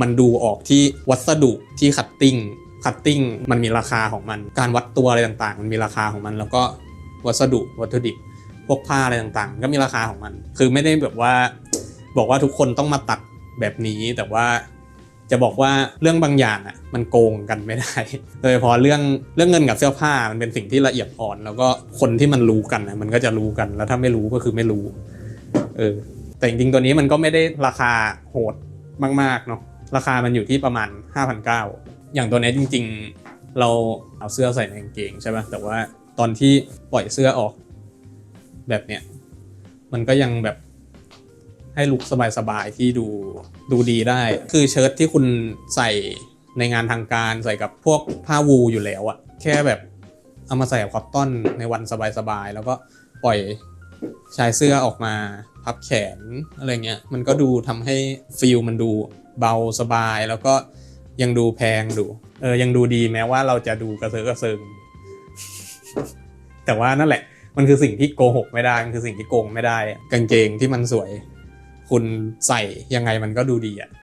มันดูออกที่วัสดุที่คัตติ้งคัตติ้งมันมีราคาของมัน การวัดตัวอะไรต่างๆ มันมีราคาของมัน แล้วก็วัสดุวัตถุดิบพวกผ้าอะไรต่างๆ ก็มีราคาของมัน คือไม่ได้แบบว่าบอกว่าทุกคนต้องมาตัดแบบนี้แต่ว่าจะบอกว่าเรื่องบางอย่างอะมันโกงกันไม่ได้ โดยเฉพาะเรื่องเรื่องเงินกับเสื้อผ้ามันเป็นสิ่งที่ละเอียดอ่อน แล้วก็คนที่มันรู้กันนะมันก็จะรู้กันแล้วถ้าไม่รู้ก็คือไม่รู้เออแต่จริงๆตัวนี้มันก็ไม่ได้ราคาโหดมากๆเนาะ ราคามันอยู่ที่ประมาณ 5,900 อย่างตัวนี้จริง ๆ เราเอาเสื้อใส่ในกางเกงใช่ป่ะ แต่ว่าตอนที่ปล่อยเสื้อออก แบบเนี้ย มันก็ยังแบบให้ลุกสบายๆที่ดูดูดีได้ คือเชิ้ตที่คุณใส่ในงานทางการใส่กับพวกผ้าวูอยู่แล้วอะแค่แบบเอามาใส่กับคอตตอนในวันสบายๆ แล้วก็ปล่อยชายเสื้อออกมาพับแขนอะไรเงี้ย มันก็ดูทำให้ฟิลมันดู เบาสบาย แล้วก็ยังดูแพงดูเออยังดูดีแม้ว่าเราจะดูกระเซาะกระเซิง แต่ว่านั่นแหละ มันคือสิ่งที่โกหกไม่ได้มันคือสิ่งที่โกงไม่ได้ กางเกงที่มันสวย คุณใส่ยังไงมันก็ดูดีอะ